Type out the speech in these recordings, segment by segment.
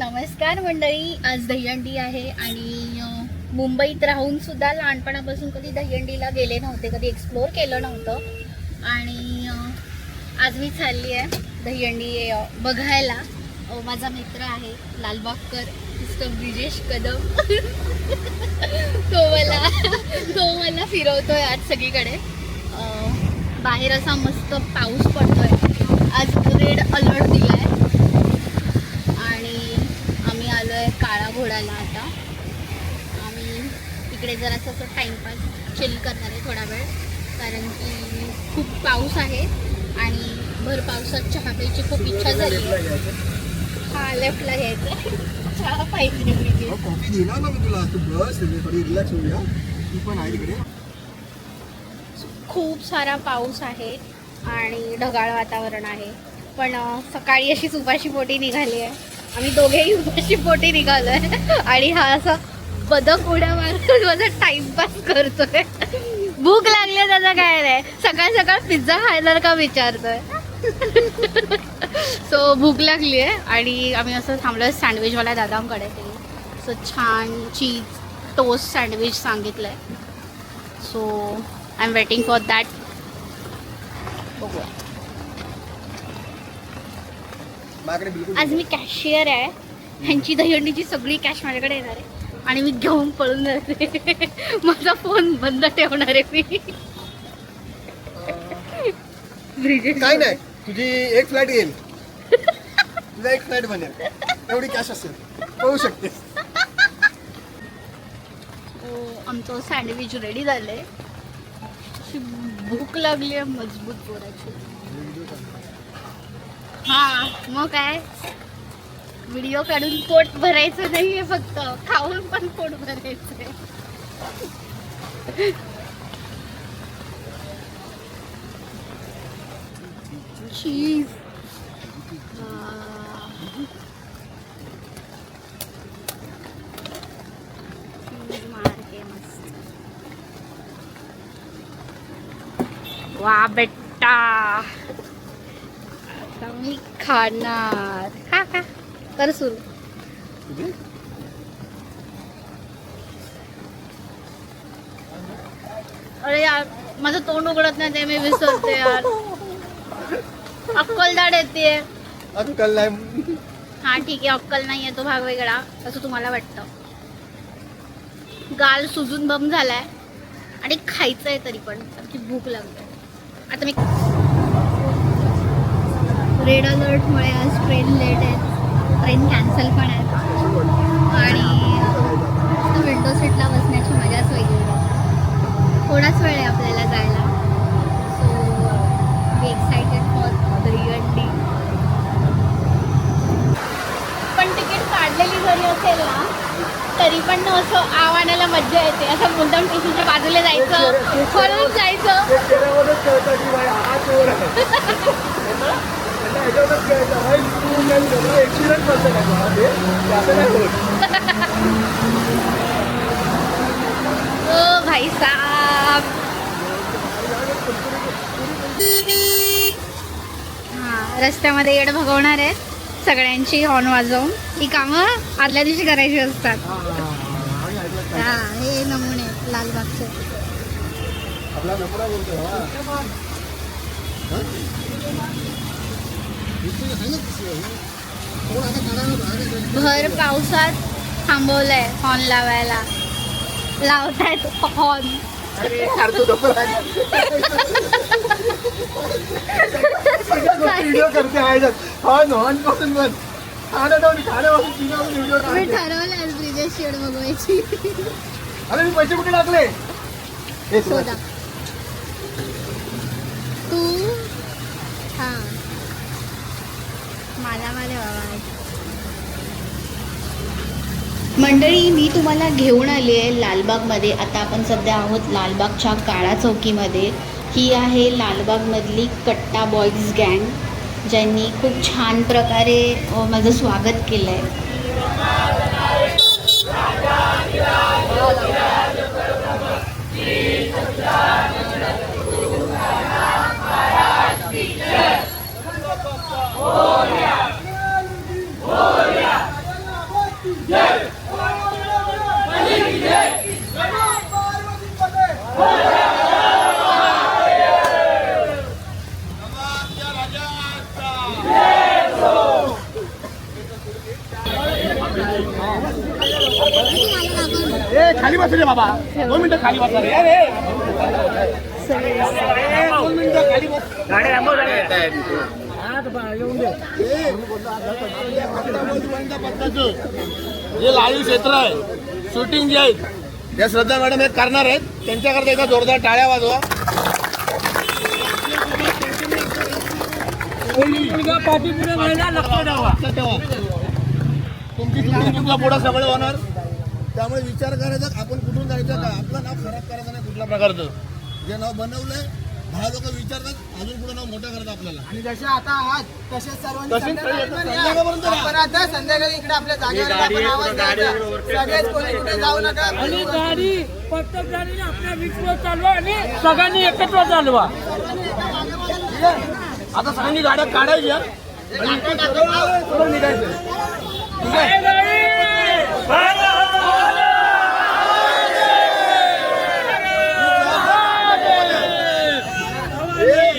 नमस्कार मंडळी आज दहीहंडी आहे आणि मुंबईत राहून सुद्धा लहानपणापासून कधी दहीहंडीला गेले नव्हते कधी एक्सप्लोअर केलं नव्हतं. आणि आज मी चालली आहे दहीहंडी बघायला. माझा मित्र आहे लालबागकर मिस्टर ब्रिजेश कदम. तो मला तो मला फिरवतोय आज सगळीकडे. बाहेर असा मस्त पाऊस पडतोय. आज रेड अलर्ट दिला आहे आम्ही आलो आहे घोडाला आता. आम्ही इकडे जरासं असं टाईमपास चिल करणार आहे थोडा वेळ. कारण की खूप पाऊस आहे आणि भर पावसात चहा प्यायची खूप इच्छा झाली. हा लेफ्टला घ्यायचं. चहा पाहिजे खूप सारा पाऊस आहे आणि ढगाळ वातावरण आहे. पण सकाळी अशीच उपाशी पोटी निघाली आहे. आम्ही दोघेही उपाशी पोटी निघालो आहे आणि हा असा बदक उड्या मारून माझा टाइमपास करतोय. भूक लागली त्याचा काय नाही. सकाळ सकाळ पिझ्झा खायला का विचारतोय? सो भूक लागली आहे आणि आम्ही असं थांबलो सँडविचवाला दादांकडे. ते सो छान चीज टोस्ट सँडविच सांगितलं आहे so I am waiting for that बघूया. आज मी कॅशियर आहे. ह्यांची दहीहंडीची सगळी कॅश माझ्याकडे येणार आहे. आणि मी घेऊन पळून जाते माझा फोन बंद ठेवणार आहे मी. ब्रिजेश काय नाही. तुझी एक फ्लाईट येईल. तुझा एक फ्लाईट बनेल. एवढी कॅश असेल. कळू शकतेस. हो, आमचं सँडविच रेडी झालंय. भूक लागली आहे मजबूत पोराची. हा मग काय? व्हिडिओ काढून पोट भरायचं नाहीये फक्त. खाऊन पण पोट भरायचंय. चीज मारके वा बेट आता खाणार. खा खा. कर सुरू अरे यार माझं तोंड उघडत नाही ते मी विसरते यार. अक्कलदाड येते अक्कल नाही. हा ठीक आहे अक्कल नाही आहे तो भाग वेगळा असं तुम्हाला वाटतं. गाल सुजून बम झालाय. आणि खायचं आहे तरी पण की भूक लागते. आता मी रेड अलर्टमुळे आज ट्रेन लेट आहे. ट्रेन कॅन्सल पण आहे. आणि विंडो सीटला बसण्याची मजाच वेगळी थोडाच वेळ आहे आपल्याला जायला. सो मी एक्सायटेड फॉर दहीहंडी पण तिकीट काढलेली जरी असेल ना तरी पण असं आव्हानाला मज्जा येते. असं मुद्दाम टिशीच्या बाजूला जायचं फळून जायचं. हा झालं एक्सिडेंट ते असं नाही होत ओ भाई साहब. हा रस्त्यामध्ये येड भगवणार आहेत. सगळ्यांची हॉर्न वाजवून. ही कामं आदल्या दिवशी करायची असतात. हा, नमुने लालबागचे. आपला नमुना बोलतो भर पावसात थांबवलंय हॉर्न लावायला. लावतायत हॉर्न व्हिडिओ करते हॉर्न हॉर्नपासून व्हिडिओ मी ठरवलं आज ब्रिजेश शेड बघवायची. अरे मी पैसे कुठे टाकले? हे शोधा. तू? हा. मला मंडळी मी तुम्हाला घेऊन आली आहे लालबागमध्ये. आता आपण सध्या आहोत लालबागच्या काळा चौकीमध्ये. ही आहे लालबागमधली कट्टा बॉईज गँग ज्यांनी खूप छान प्रकारे माझं स्वागत केलं आहे ए खाली बस रे बाबा. दोन मिनिटं खाली बसा रे. अरे. दोन मिनिटं खाली बस. जे लाईव्ह क्षेत्र आहे. शूटिंग जे आहे त्या श्रद्धा मॅडम हे करणार आहेत. त्यांच्याकरता एका जोरदार टाळ्या वाजवा. तुमची शूटिंग तुमच्या पुढं सगळं होणार. त्यामुळे विचार करायचा आपण कुठून जायचं का? आपलं नाव खराब करायचं नाही कुठल्या प्रकारचं. जे नाव बनवलंय दहा लोक विचारतात अजून पुढे नाव मोठं करतात आपल्याला? आणि जसे आता आहात तसेच सर्वांनी संध्याकाळी. आपण आता इकडे आपल्या जागेवर आपण आवाज द्यायचा. सगळेच कोणी कुठे जाऊ नका. आणि गाडी प्रत्येक गाडीने आपल्या विश्व चालवा आणि सगळ्यांनी एकत्र चालवा. आता सगळ्यांनी गाड्या काढायच्या. निघायचं ठीक आहे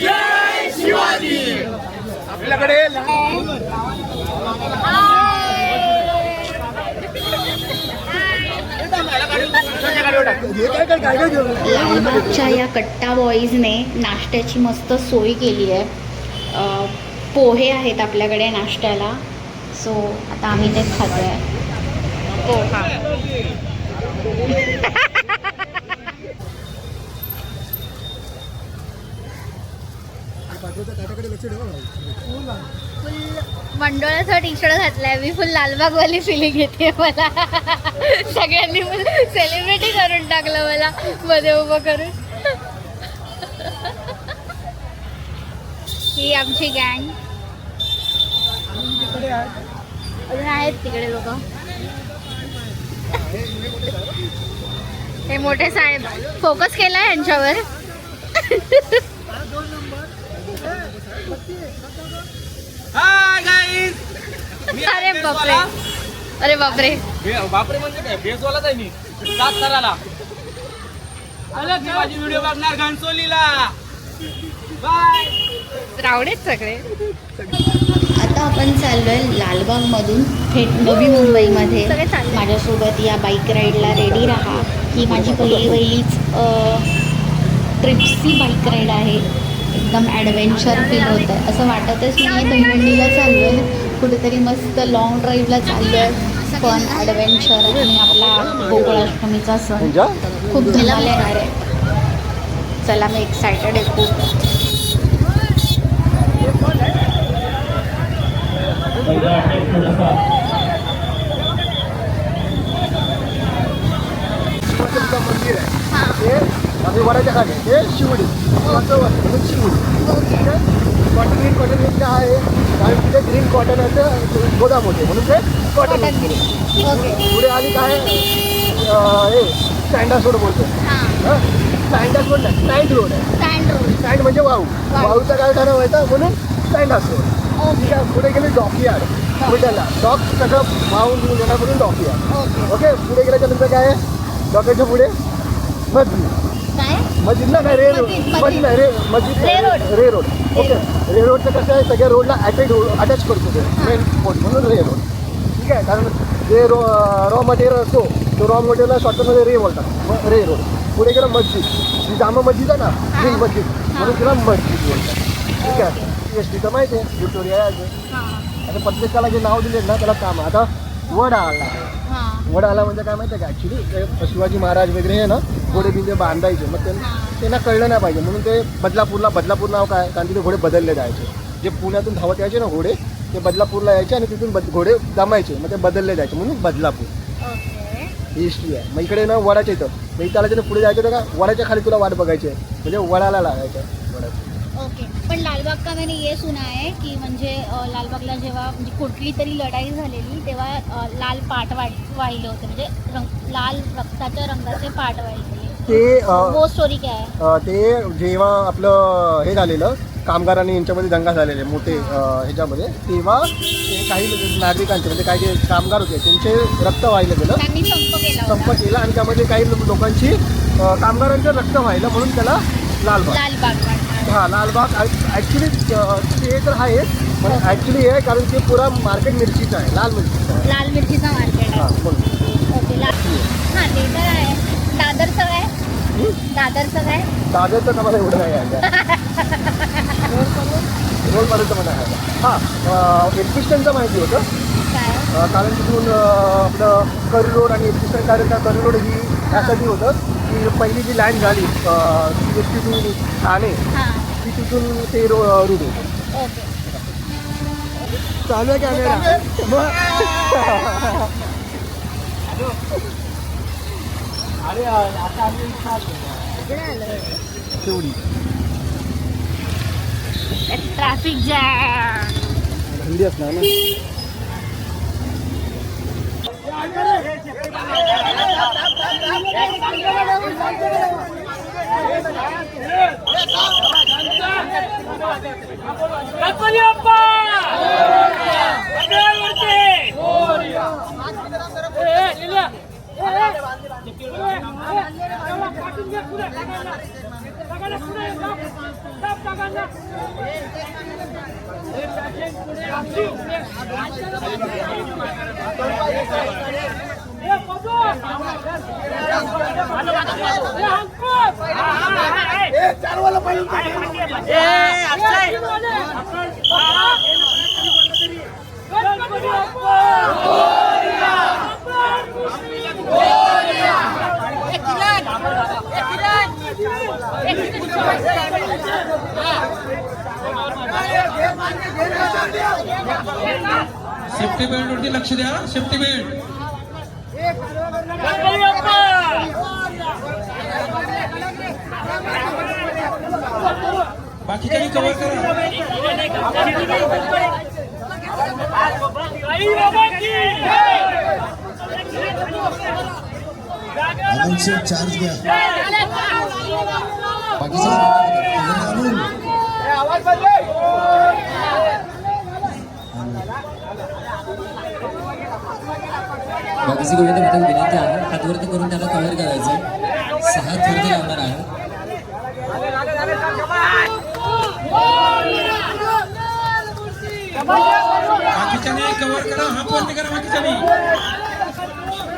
जय शिवाजी आपल्याकडे लहान हे काय काय काय काय घेऊन लालबागच्या या कट्टा बॉईजने नाश्त्याची मस्त सोय केली आहे. पोहे आहेत आपल्याकडे नाश्त्याला. सो आता आम्ही ते खातो आहे पोहा. फुल मंडळाचा टी शर्ट घातलाय. मी फुल लालबागवाली फिलिंग येते मला. सगळ्यांनी सेलिब्रिटी करून टाकलं मला. मध्ये उभं करून. ही आमची गँग अजून आहेत तिकडे लोक. हे मोठे साहेब. फोकस केलाय यांच्यावर. अरे बापरे. अरे बापरे. बापरे म्हणजे काय? बेसवालाच आहे मी. सात की माझी व्हिडिओ बघणार घनसोलीला. बाय रावडेच सगळे. आता आपण चाललोय लालबाग मधून थेट नवी मुंबईमध्ये. माझ्यासोबत या बाईक राईडला रेडी राहा ही माझी पहिली पहिलीच ट्रिप्सची बाईक राईड आहे. एकदम ॲडव्हेंचर फील होत आहे असं वाटतच नाही आहे दहीहंडीला चाललो आहे कुठेतरी मस्त लॉंग ड्राईव्हला चाललो आहे पण ॲडव्हेंचर आणि आपला गोकुळाष्टमीचा सण. खूप धमाल येणार आहे. चला मी एक्सायटेड आहे खूप. मंदिर आहे हे. आम्ही वडाच्या खाली. हे शिवडी. शिवडी ठीक आहे कॉटन ग्रीन कॉटन ग्रीन आहे. कारण तिथे ग्रीन कॉटनचं गोदाम होते म्हणून ते कॉटन पुढे आली काय हे स्टँडर्स रोड बोलतो हां. स्टँडर्स रोड नाही स्टँड रोड आहे. स्टँड रोड स्टँड म्हणजे वाहू. वाहू. वाहूचा काय ठरव व्हायचा म्हणून स्टँड असतो ठीक आहे पुढे गेले डॉकयार्ड पुढेला डॉक सगळं वाहून घेऊन येणार म्हणून डॉकयार्ड ओके ओके पुढे गेल्याच्यानंतर काय आहे? डॉक्याच्या पुढे मस्जिद काय? मस्जिद ना काय? Ray road. मस्जिद, मस्जिद. नाही रे मस्जिद Ray road. Ray road. Okay. Ray रोडचं कसं आहे? सगळ्या रोडला अटॅच अटॅच करतो ते. मेन पोर्ट म्हणून रे रोड. ठीक आहे? कारण जे रो रॉ मटेरियल असतो तो रॉ मटेरियलला शॉर्टकटमध्ये रे बोलतात. मग रे रोड. पुढे गेलं मस्जिद. जी जामा मस्जिद आहे ना? ग्रीन मस्जिद. म्हणून तिला मस्जिद बोलतात. ठीक आहे? एस टीचं माहिती आहे. विक्टोरिया आहे. हां. आता प्रत्येकाला जे नाव दिले ना त्याला काम आहे. आता वड आला. हां. वड आला म्हणजे काय माहिती आहे का ॲक्च्युली शिवाजी महाराज वगैरे आहे ना घोडे बिंदे बांधायचे. मग त्यांना त्यांना कळलं नाही पाहिजे. म्हणून ते बदलापूरला बदलापूर नाव काय? कारण तिथे घोडे बदलले जायचे. जे पुण्यातून धावत यायचे ना घोडे ते बदलापूरला यायचे आणि तिथून बद घोडे जमायचे. मग ते बदलले जायचे. म्हणून बदलापूर. ही हिस्ट्री आहे. मग इकडे ना वडाच्या इथं. मग इथं आलं पुढे जायचं होतं का? वडाच्या खाली तुला वाट बघायची आहे. म्हणजे वडाला लागायचं वडाची. ओके. पण लालबाग का मैंने ये सुना है की म्हणजे लालबागला जेव्हा म्हणजे कुठली तरी लढाई झालेली तेव्हा लाल पाट वाढ वाहिले होते. म्हणजे रंग लाल रक्ताच्या रंगाचे पाट वाहिले. ते वो स्टोरी काय आहे ते जेव्हा आपलं हे झालेलं कामगारांनी यांच्यामध्ये दंगा झालेले मोठे ह्याच्यामध्ये तेव्हा ते काही नागरिकांचे म्हणजे काही जे कामगार होते त्यांचे रक्त वाहिलं गेलं. त्यांनी संप केला आणि त्यामध्ये काही लोकांची कामगारांचं रक्त व्हायलं म्हणून त्याला लालबाग. लालबाग. हा लालबाग ॲक्च्युली ते तर आहे पण ॲक्च्युली हे आहे कारण ते पुरा मार्केट मिरचीचं आहे लाल मिरचीचं आहे. लाल मिरचीचा मार्केट हां आहे म्हणून. ओके लाल हां ते तर आहे. दादरचं काय दादरचं काय दादरचं का मला एवढं नाही आहे रोडपर्यंत मला आहे हां एज्युकेशनचं माहिती होतं. कारण तिथून आपलं करी रोड आणि एज्युकेशन कारण त्या करी रोड ही यासाठी होतं. की पहिली जी लँड झाली टू ठाणे ती तिथून ते रो रूट होतं चालू आहे कॅमेरा अरे आता आम्ही तेवढी ट्रॅफिक जॅम. थंडी असणार ना. Kapan ya, Pak? Safety belt वरती लक्ष द्या सेफ्टी बेल्ट गणपती बाप्पा. बाकीच्यांनी कव्हर करा चार्ज घ्या बाकीचे गोष्टी मित्रांनो विनंती आहे. हातवरती करून त्याला कव्हर करायचं सहा ते लावणार आहे. बाकीच्यांनी कव्हर करा हात वरती करा बाकीच्यांनी.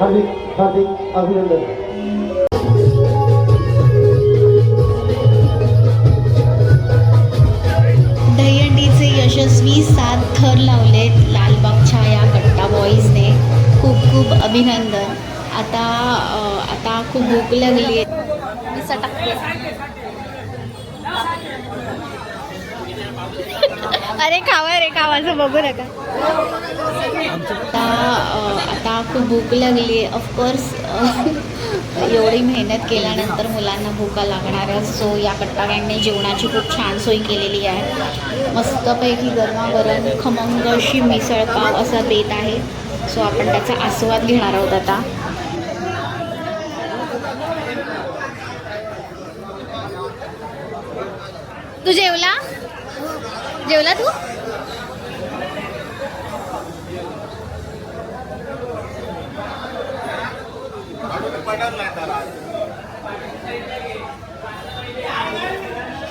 हार्दिक हार्दिक अभिनंदन. दहीहंडीचे यशस्वी सात थर लावलेत लालबागच्या या गट्टा बॉईजने खूप खूप अभिनंदन. आता आता खूप भूक लागली आहे अरे खावा रे खावाचं बघू नका. आता आता खूप भूक लागली. आहे ऑफकोर्स एवढी मेहनत केल्यानंतर मुलांना भूका लागणार सो या कट्टा गँगने जेवणाची खूप छान सोय केलेली आहे. मस्तपैकी गरमागरम खमंग अशी मिसळपाव असा बेत आहे. सो आपण त्याचा आस्वाद घेणार आहोत आता. तू जेवला? जेवला तू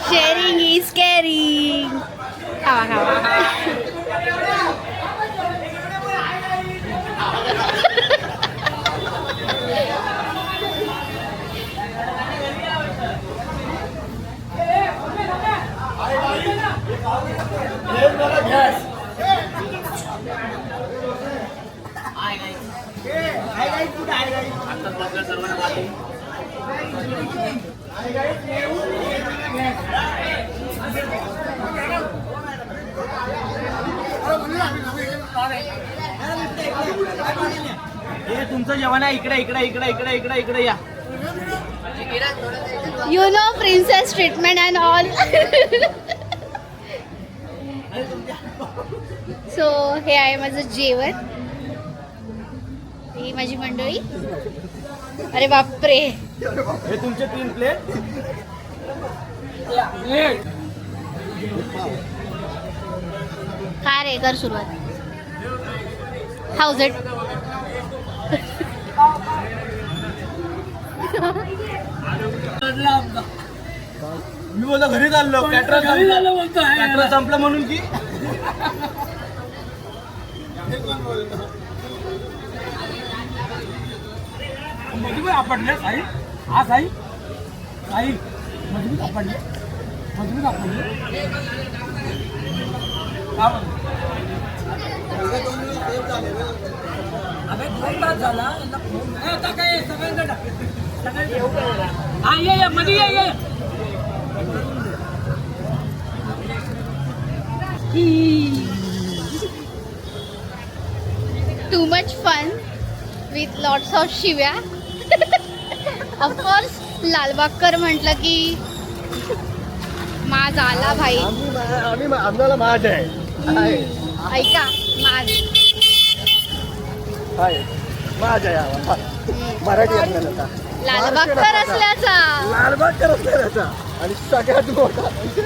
शेअरिंग इज केअरिंग खावा खावा हे तुमचं जेवण आहे इकडे इकडे इकडे इकडे इकडे इकडे या. You know princess treatment and all so हे आहे माझं जेवण. ही माझी मंडळी. अरे बापरे. हे तुमचे तीन प्लेट काय रे कर सुरुवात. इट मी बोलतो घरी चाललो. कॅटर कॅटर संपलं. म्हणून की? मजबूत आपडले साई. हा साई. साई मजबूत आपडले मजबूत का बरं? अबे दोन तास झाला. यांना फोन नाही. ए, आता काय सगळ्यांकडे टाक. सगळ्यांकडे टाक. हा ये ये मध्ये ये ये. Too much fun with lots of शिव्या ऑफकोर्स लालबागकर म्हटलं की माज आला भाई. आम्हाला माझ आहे. ऐका माझ आहे आम्हाला. मराठी लालबागकर असल्याचा. लालबागकर असलेला आणि सगळ्यात मोठा म्हणजे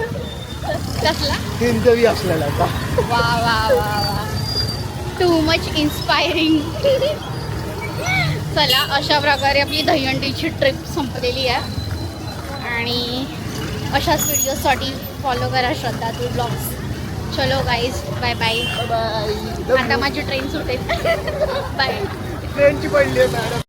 कसला? हिंदवी असलेला वा वा वा वा. टू मच इन्स्पायरिंग चला अशा प्रकारे आपली दहीहंडीची ट्रिप संपलेली आहे. आणि अशाच व्हिडिओसाठी फॉलो करा श्रद्धा तू ब्लॉग्स चलो गाईज बाय बाय बाय आता माझी ट्रेन सुटेल. बाय ट्रेनची पडली आहे मॅडम